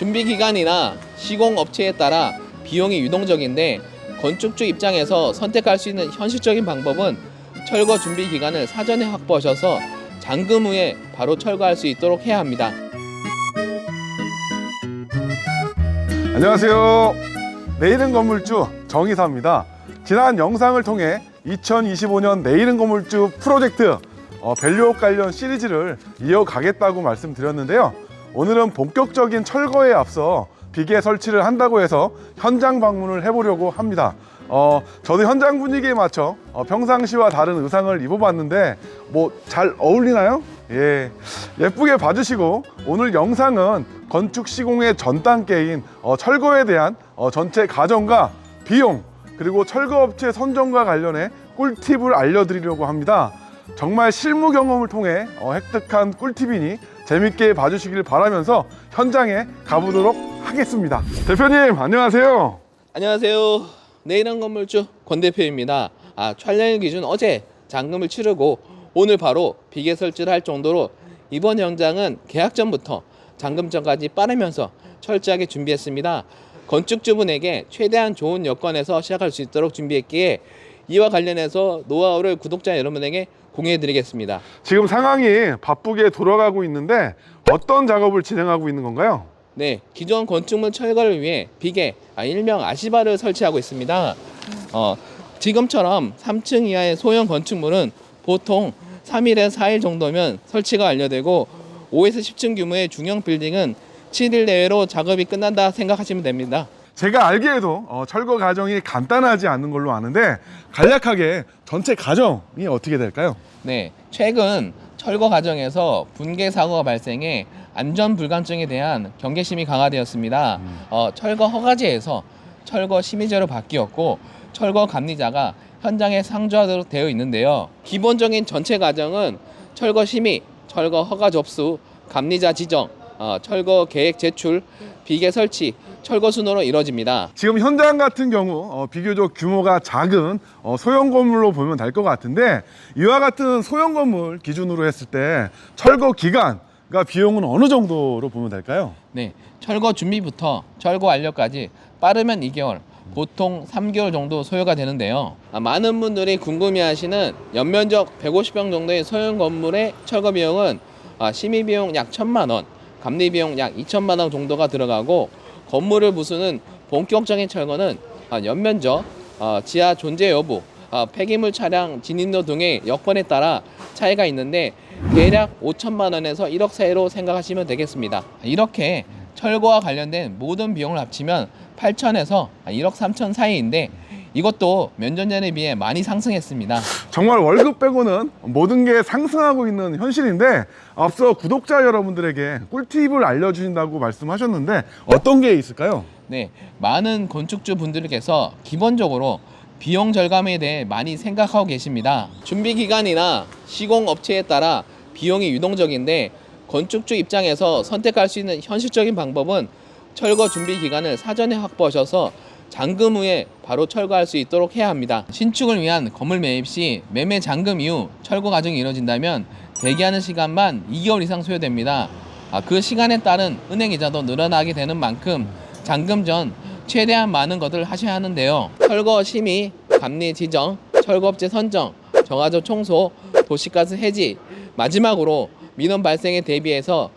준비 기간이나 시공 업체에 따라 비용이 유동적인데 건축주 입장에서 선택할 수 있는 현실적인 방법은 철거 준비 기간을 사전에 확보하셔서 잔금 후에 바로 철거할 수 있도록 해야 합니다. 안녕하세요. 내일은 건물주 정의사입니다. 지난 영상을 통해 2025년 내일은 건물주 프로젝트 어, 밸류업 관련 시리즈를 이어가겠다고 말씀드렸는데요. 오늘은 본격적인 철거에 앞서 비계 설치를 한다고 해서 현장 방문을 해보려고 합니다. 어, 저도 현장 분위기에 맞춰 어, 평상시와 다른 의상을 입어봤는데 뭐 잘 어울리나요? 예, 예쁘게 봐주시고 오늘 영상은 건축 시공의 전 단계인 어, 철거에 대한 어, 전체 과정과 비용 그리고 철거업체 선정과 관련해 꿀팁을 알려드리려고 합니다. 정말 실무 경험을 통해 어, 획득한 꿀팁이니 재밌게 봐주시길 바라면서 현장에 가보도록 하겠습니다. 대표님 안녕하세요. 안녕하세요. 내일은 건물주 권 대표입니다. 아, 촬영 기준 어제 잔금을 치르고 오늘 바로 비계 설치를 할 정도로 이번 현장은 계약 전부터 잔금 전까지 빠르면서 철저하게 준비했습니다. 건축주분에게 최대한 좋은 여건에서 시작할 수 있도록 준비했기에 이와 관련해서 노하우를 구독자 여러분에게 공유해 드리겠습니다. 지금 상황이 바쁘게 돌아가고 있는데 어떤 작업을 진행하고 있는 건가요? 네, 기존 건축물 철거를 위해 비계, 아, 일명 아시바를 설치하고 있습니다. 어, 지금처럼 3층 이하의 소형 건축물은 보통 3일에서 4일 정도면 설치가 완료되고 5에서 10층 규모의 중형 빌딩은 7일 내외로 작업이 끝난다 생각하시면 됩니다. 제가 알기에도 어, 철거 과정이 간단하지 않은 걸로 아는데 간략하게 전체 과정이 어떻게 될까요? 네, 최근 철거 과정에서 분개 사고가 발생해 안전 불감증에 대한 경계심이 강화되었습니다. 어, 철거 허가제에서 철거 심의제로 바뀌었고 철거 감리자가 현장에 상주하도록 되어 있는데요. 기본적인 전체 과정은 철거 심의, 철거 허가 접수, 감리자 지정, 어, 철거 계획 제출, 비계 설치, 철거 순으로 이루어집니다. 지금 현장 같은 경우 어, 비교적 규모가 작은 어, 소형 건물로 보면 될 것 같은데 이와 같은 소형 건물 기준으로 했을 때 철거 기간과 비용은 어느 정도로 보면 될까요? 네, 철거 준비부터 철거 완료까지 빠르면 2개월, 보통 3개월 정도 소요가 되는데요. 아, 많은 분들이 궁금해하시는 연면적 150평 정도의 소형 건물의 철거 비용은 아, 심의 비용 약 1천만 원, 감리 비용 약 2천만 원 정도가 들어가고 건물을 부수는 본격적인 철거는 아, 연면적, 아, 지하 존재 여부, 아, 폐기물 차량 진입로 등의 여건에 따라 차이가 있는데 대략 5천만 원에서 1억 사이로 생각하시면 되겠습니다. 이렇게 철거와 관련된 모든 비용을 합치면 8천에서 1억 3천 사이인데 이것도 몇년 전에 비해 많이 상승했습니다. 정말 월급 빼고는 모든 게 상승하고 있는 현실인데 앞서 구독자 여러분들에게 꿀팁을 알려주신다고 말씀하셨는데 어떤 게 있을까요? 네, 많은 건축주 분들께서 기본적으로 비용 절감에 대해 많이 생각하고 계십니다. 준비 기간이나 시공 업체에 따라 비용이 유동적인데 건축주 입장에서 선택할 수 있는 현실적인 방법은 철거 준비 기간을 사전에 확보하셔서 잔금 후에 바로 철거할 수 있도록 해야 합니다. 신축을 위한 건물 매입 시 매매 잔금 이후 철거 과정이 이루어진다면 대기하는 시간만 2개월 이상 소요됩니다. 아, 그 시간에 따른 은행 이자도 늘어나게 되는 만큼 잔금 전 최대한 많은 것을 하셔야 하는데요. 철거 심의, 감리 지정, 철거업체 선정, 정화조 청소, 도시가스 해지, 마지막으로 민원 발생에 대비해서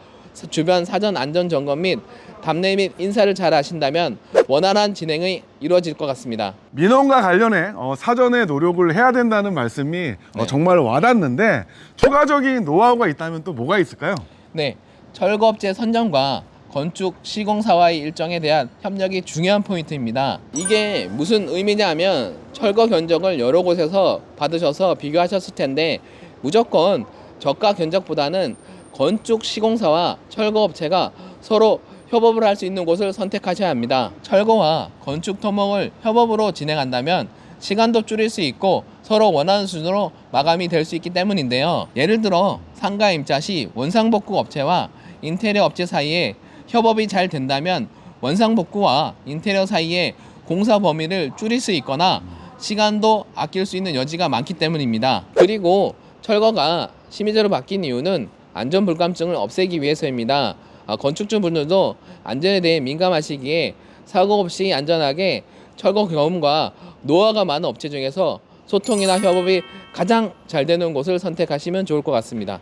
주변 사전 안전 점검 및 답례 및 인사를 잘 하신다면 원활한 진행이 이루어질 것 같습니다. 민원과 관련해 어, 사전에 노력을 해야 된다는 말씀이 어, 네. 정말 와닿는데 추가적인 노하우가 있다면 또 뭐가 있을까요? 네, 철거업체 선정과 건축 시공사와의 일정에 대한 협력이 중요한 포인트입니다. 이게 무슨 의미냐면 철거 견적을 여러 곳에서 받으셔서 비교하셨을 텐데 무조건 저가 견적보다는 건축 시공사와 철거업체가 서로 협업을 할 수 있는 곳을 선택하셔야 합니다. 철거와 건축 토목을 협업으로 진행한다면 시간도 줄일 수 있고 서로 원하는 수준으로 마감이 될 수 있기 때문인데요. 예를 들어 상가 임차 시 원상복구 업체와 인테리어 업체 사이에 협업이 잘 된다면 원상복구와 인테리어 사이에 공사 범위를 줄일 수 있거나 시간도 아낄 수 있는 여지가 많기 때문입니다. 그리고 철거가 심의제로 바뀐 이유는 안전 불감증을 없애기 위해서입니다. 아, 건축주 분들도 안전에 대해 민감하시기에 사고 없이 안전하게 철거 경험과 노하우가 많은 업체 중에서 소통이나 협업이 가장 잘 되는 곳을 선택하시면 좋을 것 같습니다.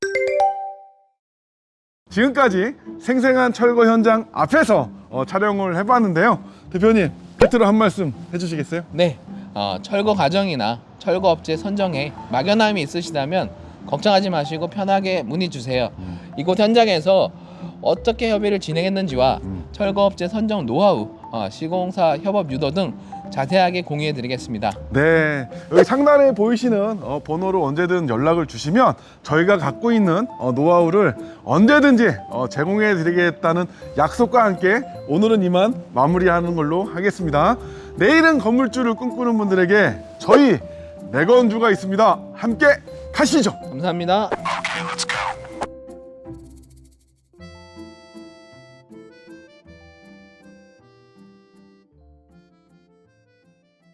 지금까지 생생한 철거 현장 앞에서 어, 촬영을 해봤는데요. 대표님 끝으로 한 말씀 해주시겠어요? 네, 어, 철거 과정이나 철거 업체 선정에 막연함이 있으시다면 걱정하지 마시고 편하게 문의 주세요. 이곳 현장에서 어떻게 협의를 진행했는지와 철거 업체 선정 노하우, 어, 시공사 협업 유도 등 자세하게 공유해 드리겠습니다. 네, 여기 상단에 보이시는 어, 번호로 언제든 연락을 주시면 저희가 갖고 있는 어, 노하우를 언제든지 어, 제공해 드리겠다는 약속과 함께 오늘은 이만 마무리하는 걸로 하겠습니다. 내일은 건물주를 꿈꾸는 분들에게 저희 네 내건주가 있습니다. 함께 가시죠. 감사합니다. 네,